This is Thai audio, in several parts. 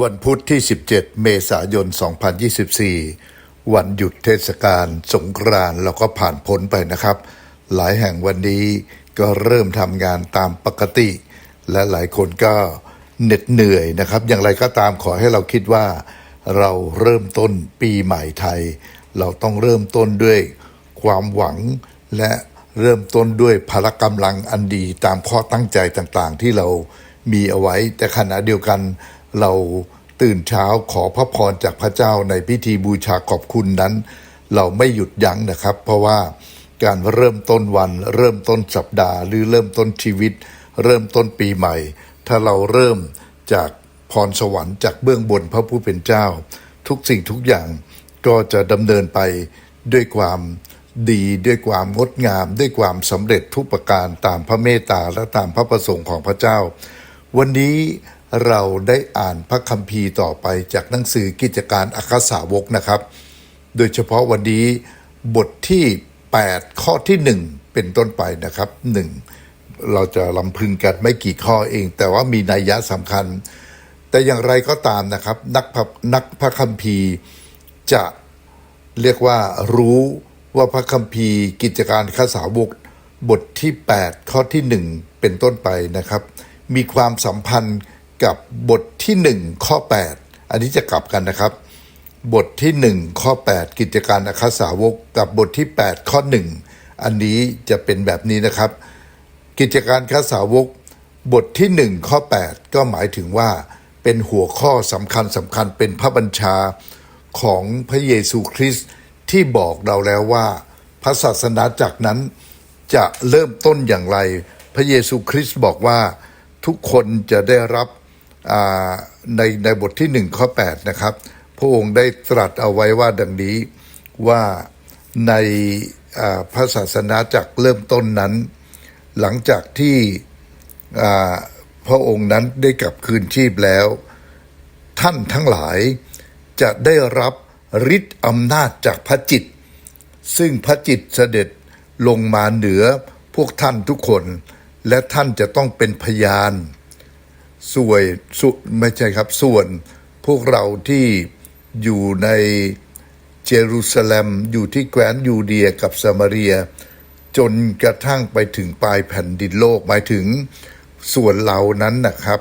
วันพุธที่ 17 เมษายน 2024 วันหยุดเทศกาลสงกรานต์เราก็ผ่านพ้นไปนะครับ หลายแห่งวันนี้ก็เริ่มทำงานตามปกติ และหลายคนก็เหน็ดเหนื่อยนะครับ อย่างไรก็ตามขอให้เราคิดว่า เราเริ่มต้นปีใหม่ไทย เราต้องเริ่มต้นด้วยความหวังและเริ่มต้นด้วยพละกำลังอันดีตามข้อตั้งใจต่างๆ ที่เรามีเอาไว้ แต่ขณะเดียวกัน เราตื่นเช้าขอพระพรจากพระเจ้าในพิธีบูชาขอบคุณนั้น เราไม่หยุดยั้งนะครับ เพราะว่าการเริ่มต้นวัน เริ่มต้นสัปดาห์ หรือเริ่มต้นชีวิต เริ่มต้นปีใหม่ ถ้าเราเริ่มจากพรสวรรค์จากเบื้องบนพระผู้เป็นเจ้า ทุกสิ่งทุกอย่างก็จะดำเนินไปด้วยความดีด้วยความงดงาม ด้วยความสำเร็จทุกประการตามพระเมตตาและตามพระประสงค์ของพระเจ้า วันนี้ เราได้อ่านพระคัมภีร์ต่อไปจากหนังสือกิจการอัครสาวกนะครับ โดยเฉพาะวันนี้บทที่ 8 ข้อที่ 1 เป็นต้นไปนะครับ 1 เราจะลำพึงกันไม่กี่ข้อเอง แต่ว่ามีนัยยะสำคัญ แต่อย่างไรก็ตามนะครับ นักพนักพระคัมภีร์จะเรียกว่ารู้ว่าพระคัมภีร์กิจการข้าสาวกบทที่ 8 ข้อที่ 1 เป็นต้นไปนะครับ มีความสัมพันธ์ กับบทที่ 1 ข้อ 8 อันนี้จะกลับกันนะครับ บทที่ 1 ข้อ 8 กิจการอาคาสาวกกับบทที่ 8 ข้อ 1 อันนี้จะเป็นแบบนี้นะครับ กิจการคาสาวก บทที่ 1 ข้อ 8 ก็หมายถึงว่าเป็นหัวข้อสำคัญสำคัญเป็นพระบัญชาของพระเยซูคริสต์ที่บอกเราแล้วว่า พระศาสนาจักรนั้นจะเริ่มต้นอย่างไร พระเยซูคริสต์บอกว่าทุกคนจะได้รับ ในในบทที่หนึ่งข้อ 8 นะครับ พระองค์ได้ตรัสเอาไว้ว่าดังนี้ว่าในพระศาสนาจักเริ่มต้นนั้น หลังจากที่พระองค์นั้นได้กลับคืนชีพแล้ว ท่านทั้งหลายจะได้รับฤทธิ์อำนาจจากพระจิต ซึ่งพระจิตเสด็จลงมาเหนือพวกท่านทุกคน และท่านจะต้องเป็นพยาน ส่วนสุไม่ใช่ครับ ส่วนพวกเราที่อยู่ในเยรูซาเล็มอยู่ที่แคว้นยูเดียกับสมาเรีย จนกระทั่งไปถึงปลายแผ่นดินโลกหมายถึงส่วนเรานั้นนะครับ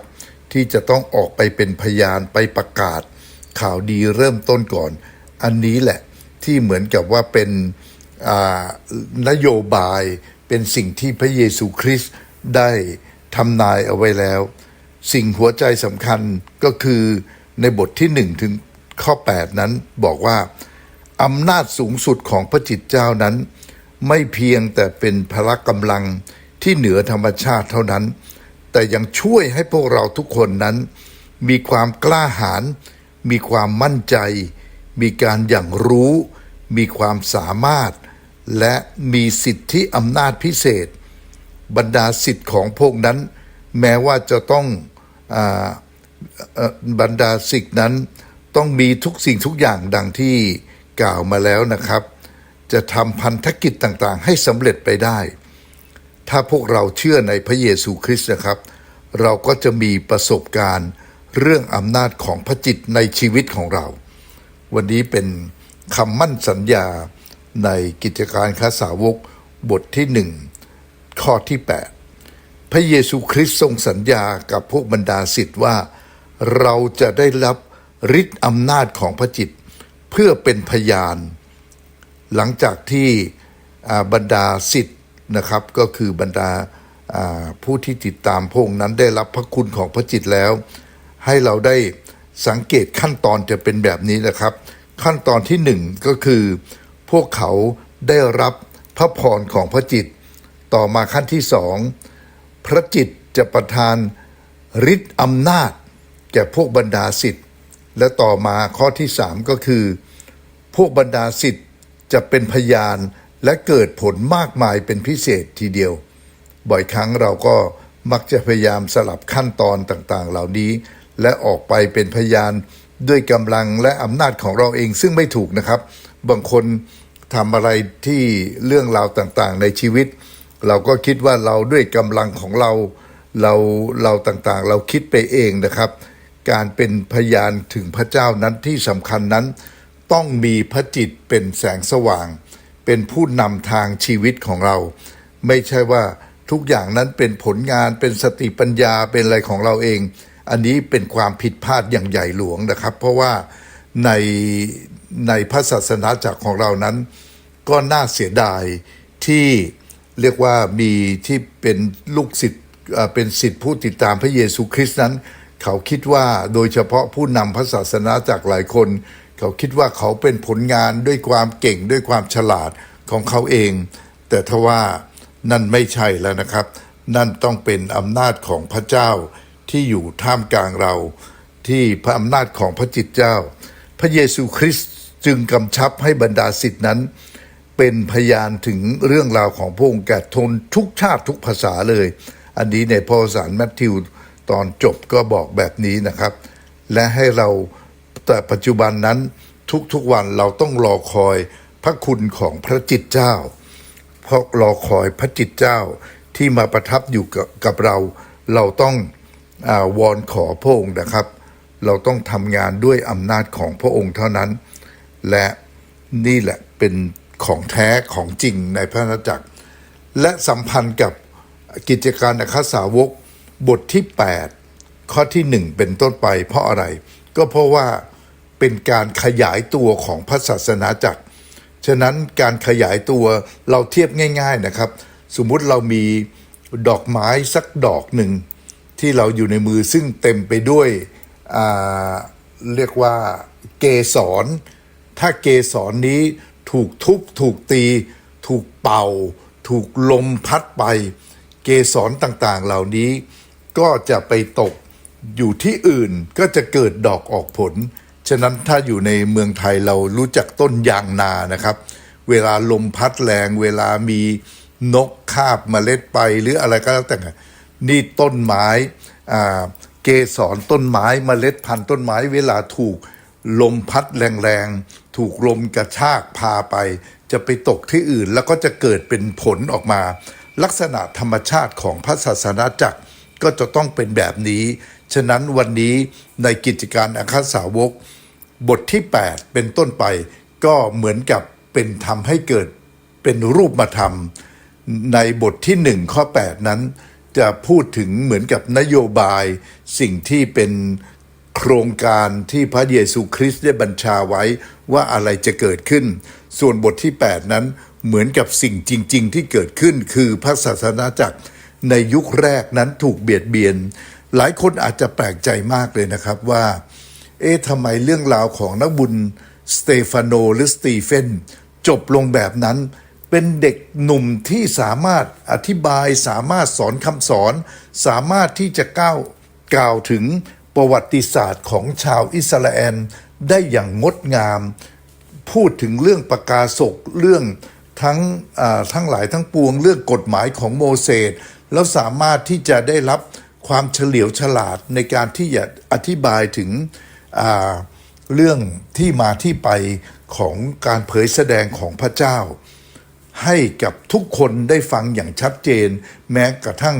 ที่จะต้องออกไปเป็นพยานไปประกาศ ข่าวดีเริ่มต้นก่อน อันนี้แหละที่เหมือนกับว่าเป็นนโยบายเป็นสิ่งที่พระเยซูคริสต์ได้ทำนายเอาไว้แล้ว สิ่งหัวใจสำคัญก็คือในบทที่หนึ่งถึงข้อ 8 นั้นบอกว่าอำนาจสูงสุดของพระจิตเจ้านั้น ไม่เพียงแต่เป็นพละกำลังที่เหนือธรรมชาติเท่านั้น แต่ยังช่วยให้พวกเราทุกคนนั้น มีความกล้าหาญมีความมั่นใจ มีการอย่างรู้ มีความสามารถ และมีสิทธิอำนาจพิเศษ บรรดาสิทธิของพวกนั้น แม้ว่าจะต้อง บรรดาสิทธินั้นต้องมีทุกสิ่งทุกอย่างดังที่กล่าวมาแล้วนะครับ จะทำพันธกิจต่างๆ ให้สำเร็จไปได้ ถ้าพวกเราเชื่อในพระเยซูคริสต์นะครับ เราก็จะมีประสบการณ์เรื่องอำนาจของพระจิตในชีวิตของเรา วันนี้เป็นคำมั่นสัญญาในกิจการค้าสาวกบทที่หนึ่งข้อที่ 8 พระเยซูคริสต์ทรงสัญญากับพวกบรรดาสิทธิ์ว่า เราจะได้รับฤทธิ์อำนาจของพระจิต เพื่อเป็นพยาน หลังจากที่บรรดาสิทธิ์นะครับก็คือบรรดาอ่าผู้ที่ติดตามพระองค์นั้นได้รับพระคุณของพระจิตแล้ว ให้เราได้สังเกตขั้นตอนจะเป็นแบบนี้นะครับ ขั้นตอนที่หนึ่งก็คือพวกเขาได้รับพระพรของพระจิต ต่อมาขั้นที่สอง พระจิตจะประทานฤทธิ์อำนาจ แก่พวกบรรดาสิทธิ์และต่อมาข้อที่สามก็คือ พวกบรรดาสิทธิ์จะเป็นพยานและเกิดผลมากมายเป็นพิเศษทีเดียว บ่อยครั้งเราก็มักจะพยายามสลับขั้นตอนต่างๆ เหล่านี้ และออกไปเป็นพยานด้วยกำลังและอำนาจของเราเองซึ่งไม่ถูกนะครับ บางคนทำอะไรที่เรื่องราวต่างๆ ในชีวิต เราก็คิดว่าเราด้วยกำลังของเราเราเราต่างๆ เราคิดไปเองนะครับ การเป็นพยานถึงพระเจ้านั้นที่สำคัญนั้น ต้องมีพระจิตเป็นแสงสว่าง เป็นผู้นำทางชีวิตของเรา ไม่ใช่ว่าทุกอย่างนั้นเป็นผลงานเป็นสติปัญญาเป็นอะไรของเราเอง อันนี้เป็นความผิดพลาดอย่างใหญ่หลวงนะครับ เพราะว่าในในพระศาสนาจักรของเรานั้น ก็น่าเสียดายที่ เรียกว่ามีที่เป็นลูกศิษย์เป็นศิษย์ผู้ติดตามพระเยซูคริสต์นั้น เขาคิดว่าโดยเฉพาะผู้นำพระศาสนาจากหลายคน เขาคิดว่าเขาเป็นผลงานด้วยความเก่งด้วยความฉลาดของเขาเอง แต่ทว่านั่นไม่ใช่แล้วนะครับ นั่นต้องเป็นอำนาจของพระเจ้าที่อยู่ท่ามกลางเรา ที่พระอำนาจของพระจิตเจ้า พระเยซูคริสต์จึงกำชับให้บรรดาศิษย์นั้น เป็นพยานถึงเรื่องราวของพระองค์แก่ทนทุกชาติทุกภาษาเลย อันนี้ในพระสารแมทธิวตอนจบก็บอกแบบนี้นะครับ และให้เราแต่ปัจจุบันนั้นทุกๆวันเราต้องรอคอยพระคุณของพระจิตเจ้า เพราะรอคอยพระจิตเจ้าที่มาประทับอยู่กับกบเรา เราต้องอวอนขอพระองค์นะครับ เราต้องทำงานด้วยอำนาจของพระองค์เท่านั้น และนี่แหละเป็น ของแท้ของจริงในพระนจักร และสัมพันธ์กับกิจการอัคสาวกบทที่ 8 ข้อที่ 1 เป็นต้นไป เพราะอะไร ก็เพราะว่าเป็นการขยายตัวของพระศาสนาจักร ฉะนั้นการขยายตัวเราเทียบง่าย ๆนะครับ สมมุติเรามีดอกไม้สักดอกหนึ่ง ที่เราอยู่ในมือซึ่งเต็มไปด้วยเรียกว่าเกสร ถ้าเกสรนนี้ ถูกทุบถูกตี ถูกเป่า ถูกลมพัดไป เกสรต่างๆเหล่านี้ ก็จะไปตกอยู่ที่อื่นก็จะเกิดดอกออกผล ฉะนั้นถ้าอยู่ในเมืองไทยเรารู้จักต้นยางนานะครับ เวลาลมพัดแรง เวลามีนกคาบเมล็ดไปหรืออะไรก็แล้วแต่นี่ต้นไม้เกสรต้นไม้เมล็ดพันธุ์ต้นไม้เวลาถูก ลมพัดแรงๆ ถูกลมกระชากพาไป จะไปตกที่อื่นแล้วก็จะเกิดเป็นผลออกมา ลักษณะธรรมชาติของพระศาสนาจักรก็จะต้องเป็นแบบนี้ ฉะนั้นวันนี้ในกิจการอาคาสาวก บทที่ 8 เป็นต้นไป ก็เหมือนกับเป็นทำให้เกิดเป็นรูปมาธรรม ในบทที่ 1 ข้อ 8 นั้น จะพูดถึงเหมือนกับนโยบายสิ่งที่เป็น โครงการที่พระเยซูคริสต์ได้บัญชาไว้ว่าอะไรจะเกิดขึ้น ส่วนบทที่ 8 นั้นเหมือนกับสิ่งจริง ๆ ที่เกิดขึ้นคือพระศาสนาจักรในยุคแรกนั้นถูกเบียดเบียน หลายคนอาจจะแปลกใจมากเลยนะครับว่า เอ๊ะทำไมเรื่องราวของนักบุญสเตฟานโนหรือสตีเฟนจบลงแบบนั้น เป็นเด็กหนุ่มที่สามารถอธิบายสามารถสอนคำสอน สามารถที่จะก้าวกล่าวถึง ประวัติศาสตร์ของชาวอิสราเอลได้อย่างงดงาม พูดถึงเรื่องประกาศกเรื่องทั้งทั้งหลายทั้งปวงเรื่องกฎหมายของโมเสสแล้วสามารถที่จะได้รับความเฉลียวฉลาดในการที่จะอธิบายถึงเรื่องที่มาที่ไปของการเผยแสดงของพระเจ้า ให้กับทุกคนได้ฟังอย่างชัดเจน แม้กระทั่ง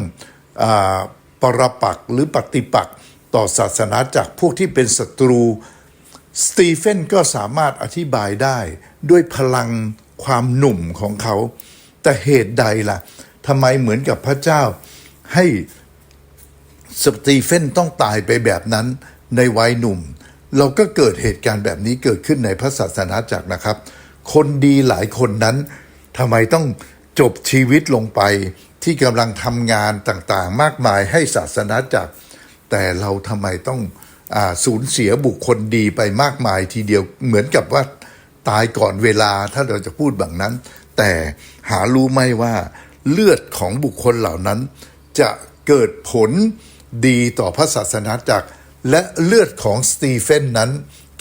ปรปักหรือปฏิปักษ ต่อศาสนาจากพวกที่เป็นศัตรู สตีเฟนก็สามารถอธิบายได้ด้วยพลังความหนุ่มของเขา แต่เหตุใดล่ะทำไมเหมือนกับพระเจ้า ให้สตีเฟนต้องตายไปแบบนั้นในวัยหนุ่ม เราก็เกิดเหตุการณ์แบบนี้เกิดขึ้นในพระศาสนาจักรนะครับ คนดีหลายคนนั้นทำไมต้องจบชีวิตลงไปที่กำลังทำงานต่างๆ มากมายให้ศาสนาจักร แต่เราทำไมต้องอสูญเสียบุคคลดีไปมากมายทีเดียวเหมือนกับว่าตายก่อนเวลาถ้าเราจะพูดแบบนั้น แต่หารู้ไหมว่าเลือดของบุคคลเหล่านั้น จะเกิดผลดีต่อพระศาสนาจักร และเลือดของสตีเฟนนั้น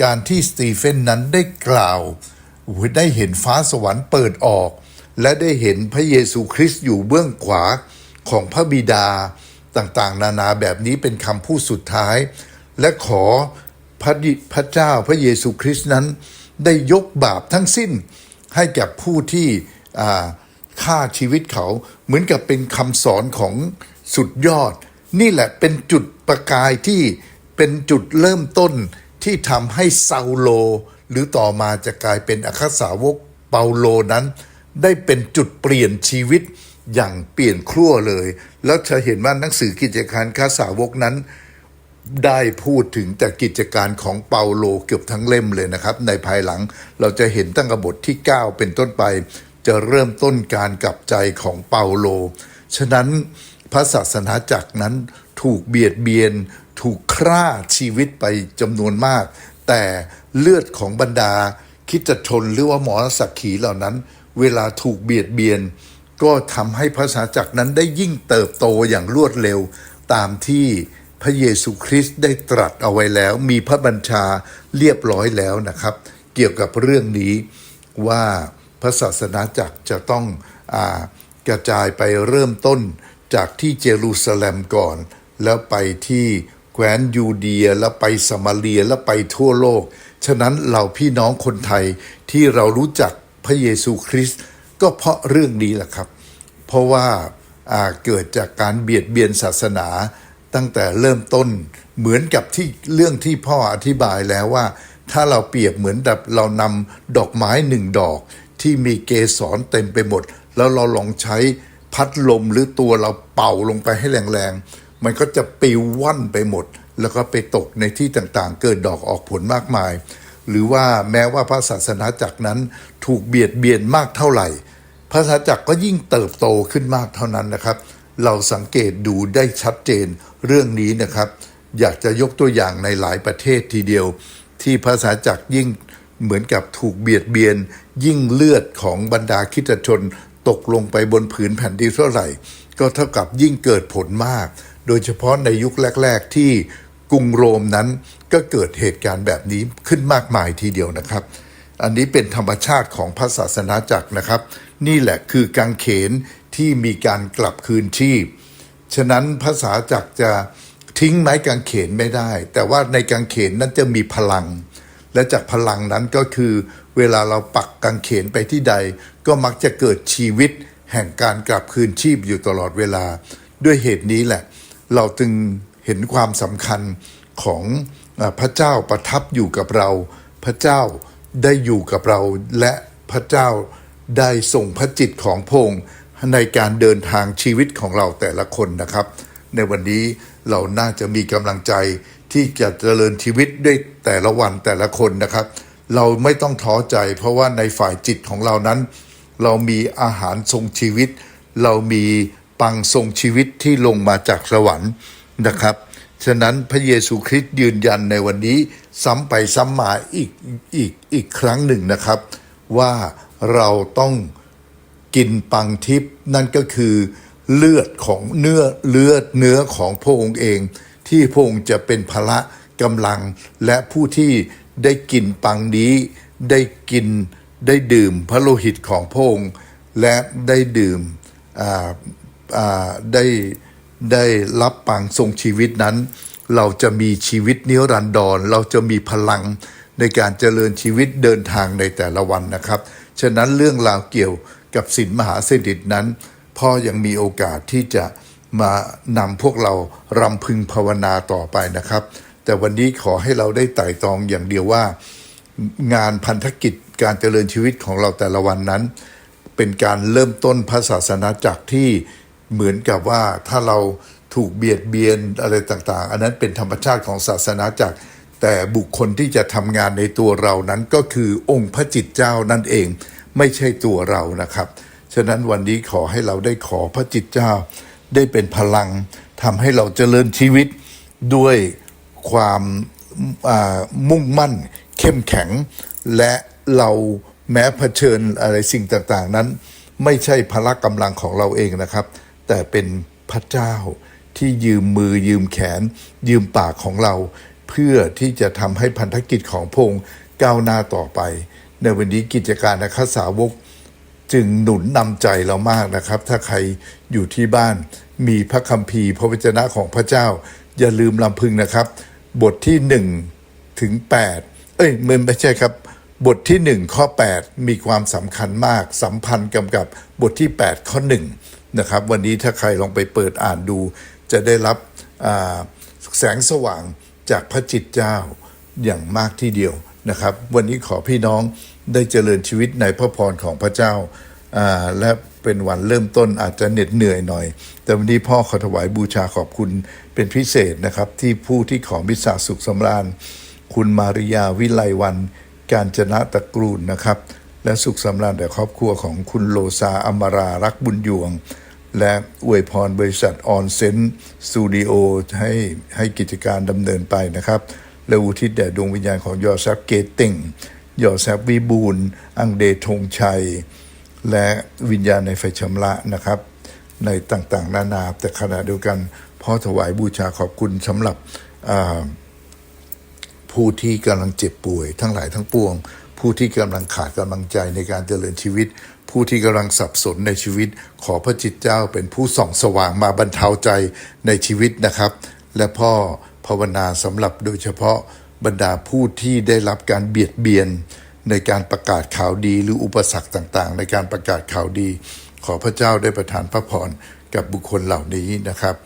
การที่สตีเฟนนั้นได้กล่าวได้เห็นฟ้าสวรรค์เปิดออก และได้เห็นพระเยซูคริสต์อยู่เบื้องขวาของพระบิดา ต่างๆ นานาแบบนี้เป็นคำพูดสุดท้าย และขอพระดิพระเจ้าพระเยซูคริสต์นั้น ได้ยกบาปทั้งสิ้นให้แกับผู้ที่ฆ่าชีวิตเขา เหมือนกับเป็นคำสอนของสุดยอด นี่แหละเป็นจุดประกายที่เเป็นจุดเริ่มต้นที่ทำให้ซาโล หรือต่อมาจะกลายเป็นอัครสาวกเปาโลนั้น ได้เป็นจุดเปลี่ยนชีวิต อย่างเปลี่ยนครั่วเลย แล้วจะเห็นว่าหนังสือกิจการค้าสาวกนั้น ได้พูดถึงแต่กิจการของเปาโลเกือบทั้งเล่มเลยนะครับ ในภายหลังเราจะเห็นตั้งแต่บทที่ 9 เป็นต้นไป จะเริ่มต้นการกลับใจของเปาโล ฉะนั้นพระศาสนาจักรนั้นถูกเบียดเบียน ถูกฆ่าชีวิตไปจำนวนมาก แต่เลือดของบรรดาคิดจชนหรือว่าหมอสักขีเหล่านั้น เวลาถูกเบียดเบียน ก็ทำให้พระศาสาจักรนั้นได้ยิ่งเติบโตอย่างรวดเร็วตามที่พระเยซูคริสต์ได้ตรัสเอาไว้แล้ว มีพระบัญชาเรียบร้อยแล้วนะครับ เกี่ยวกับเรื่องนี้ว่าพระศาสนาจักรจะต้องอกระจายไปเริ่มต้นจากที่เยรูซาเล็มก่อน แล้วไปที่แคว้นยูเดียแล้วไปสมาเรียแล้วไปทั่วโลก ฉะนั้นเราพี่น้องคนไทยที่เรารู้จักพระเยซูคริสต์ ก็เพราะเรื่องนี้แหละครับ เพราะว่าเกิดจากการเบียดเบียนศาสนาตั้งแต่เริ่มต้นเหมือนกับที่เรื่องที่พ่ออธิบายแล้วว่า ถ้าเราเปรียบเหมือนแบบเรานำดอกไม้หนึ่งดอก ที่มีเกสรเต็มไปหมด แล้วเราลองใช้พัดลมหรือตัวเราเป่าลงไปให้แรงๆ มันก็จะปิวว่อนไปหมด แล้วก็ไปตกในที่ต่างๆ เกิดดอกออกผลมากมาย หรือว่าแม้ว่าพระศาสนาจักรนั้นถูกเบียดเบียนมากเท่าไหร่ พระศาสาจักรก็ยิ่งเติบโตขึ้นมากเท่านั้นนะครับ เราสังเกตดูได้ชัดเจนเรื่องนี้นะครับ อยากจะยกตัวอย่างในหลายประเทศทีเดียว ที่พระศาสนาจักรยิ่งเหมือนกับถูกเบียดเบียน ยิ่งเลือดของบรรดาคริสตชน ตกลงไปบนผืนแผ่นดินเท่าไหร่ ก็เท่ากับยิ่งเกิดผลมาก โดยเฉพาะในยุคแรก ๆ ที่กรุงโรมนั้นก็เกิดเหตุการณ์แบบนี้ขึ้นมากมายทีเดียวนะครับ อันนี้เป็นธรรมชาติของพระศาสนาจักรนะครับ นี่แหละคือกางเขนที่มีการกลับคืนชีพ ฉะนั้นภาษาจักจะทิ้งไม้กางเขนไม่ได้ แต่ว่าในกางเขนนั้นจะมีพลัง และจากพลังนั้นก็คือ เวลาเราปักกางเขนไปที่ใด ก็มักจะเกิดชีวิต แห่งการกลับคืนชีพอยู่ตลอดเวลา ด้วยเหตุนี้แหละ เราจึงเห็นความสำคัญของพระเจ้าประทับอยู่กับเรา พระเจ้าได้อยู่กับเราและพระเจ้า ได้ส่งพระจิตของพงค์ในการเดินทางชีวิตของเราแต่ละคนนะครับ ในวันนี้เราน่าจะมีกำลังใจที่จะเจริญชีวิตด้วยแต่ละวันแต่ละคนนะครับ เราไม่ต้องท้อใจ เพราะว่าในฝ่ายจิตของเรานั้น เรามีอาหารทรงชีวิต เรามีปังทรงชีวิตที่ลงมาจากสวรรค์นะครับฉะนั้นพระเยซูคริสต์ยืนยันในวันนี้ซ้ำไปซ้ำมาอีกอีกอีกครั้งหนึ่งนะครับ ว่า เราต้องกินปังทิพย์นั่นก็คือเลือดของเนื้อเลือดเนื้อของพระองค์เอง ที่พระองค์จะเป็นพละกำลัง และผู้ที่ได้กินปังนี้ได้กินได้ดื่มพระโลหิตของพระองค์และได้ดื่มได้ได้รับปังทรงชีวิตนั้น เราจะมีชีวิตนิรันดรเราจะมีพลังในการเจริญชีวิตเดินทางในแต่ละวันนะครับ ฉะนั้นเรื่องราวเกี่ยวกับสินมหาเสดิตนั้น พ่อยังมีโอกาสที่จะมานำพวกเรารำพึงภาวนาต่อไปนะครับ แต่วันนี้ขอให้เราได้ไต่ตองอย่างเดียวว่า งานพันธกิจการเจริญชีวิตของเราแต่ละวันนั้น เป็นการเริ่มต้นพระศาสนาจักรที่เหมือนกับว่าถ้าเราถูกเบียดเบียนอะไรต่างๆ อันนั้นเป็นธรรมชาติของศาสนาจักร แต่บุคคลที่จะทำงานในตัวเรานั้นก็คือองค์พระจิตเจ้านั่นเอง ไม่ใช่ตัวเรานะครับ ฉะนั้นวันนี้ขอให้เราได้ขอพระจิตเจ้า ได้เป็นพลังทำให้เราเจริญชีวิตด้วยความมุ่งมั่น เข้มแข็ง และเราแม้เผชิญอะไรสิ่งต่างๆนั้น ไม่ใช่พละกำลังของเราเองนะครับ แต่เป็นพระเจ้าที่ยืมมือยืมแขน ยืมปากของเรา เพื่อที่จะทำให้พันธกิจของพงค์ก้าวหน้าต่อไป ในวันนี้กิจการนักสาวกจึงหนุนนำใจเรามากนะครับ ถ้าใครอยู่ที่บ้านมีพระคัมภีร์พระวจนะของพระเจ้า อย่าลืมลำพึงนะครับ บทที่หนึ่งถึง 8 เอ้ยไม่ไม่ใช่ครับ บทที่ 1 ข้อ 8 มีความสำคัญมากสัมพันธ์กับกับบทที่ 8 ข้อ 1 นะครับ วันนี้ถ้าใครลองไปเปิดอ่านดู จะได้รับแสงสว่าง จากพระจิตเจ้าอย่างมากที่เดียวนะครับ วันนี้ขอพี่น้องได้เจริญชีวิตในพระพรของพระเจ้าและเป็นวันเริ่มต้นอาจจะเหน็ดเหนื่อยหน่อย แต่วันนี้พ่อขอถวายบูชาขอบคุณเป็นพิเศษนะครับ ที่ผู้ที่ขอมิสาสุขสำราญ คุณมาริยาวิไลวัน การจนะตะกูลนะครับ และสุขสำราญแด่ครอบครัวของคุณโลซาอมรารักบุญยวง และอวยพรบริษัทออนเซนสตูดิโอให้ให้กิจการดำเนินไปนะครับ และอุทิศแด่ดวงวิญญาณของยอแซฟเกตติงยอแซฟวิบูลอังเดธงชัย และวิญญาณในไฟชำระนะครับ ในต่างๆ นานา แต่ขณะเดียวกันพ่อถวายบูชาขอบคุณสำหรับผู้ที่กำลังเจ็บป่วย ทั้งหลายทั้งปวง ผู้ที่กำลังขาดกำลังใจในการเจริญชีวิต ผู้ที่กำลังสับสนในชีวิต ขอพระจิตเจ้าเป็นผู้ส่องสว่างมาบรรเทาใจในชีวิตนะครับ และพ่อภาวนาสำหรับโดยเฉพาะบรรดาผู้ที่ได้รับการเบียดเบียนในการประกาศข่าวดีหรืออุปสรรคต่างๆ ในการประกาศข่าวดี ขอพระเจ้าได้ประทานพระพรกับบุคคลเหล่านี้นะครับ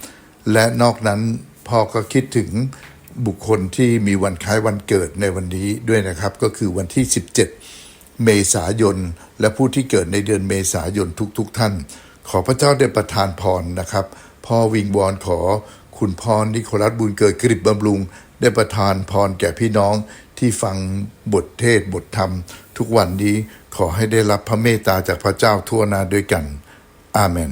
และนอกนั้นพ่อก็คิดถึงบุคคลที่มีวันคล้ายวันเกิดในวันนี้ด้วยนะครับ ก็คือวันที่ 17 เมษายน และผู้ที่เกิดในเดือนเมษายนทุกๆทท่าน ขอพระเจ้าได้ประทานพรนะครับ พ่อวิงวอนขอ คุณพรนิโคลัสบุญเกิดกริบบำรุง ได้ประทานพรแก่พี่น้องที่ฟังบทเทศบทธรรม ทุกวันนี้ขอให้ได้รับพระเมตตาจากพระเจ้าทั่วนาด้วยกัน อาเมน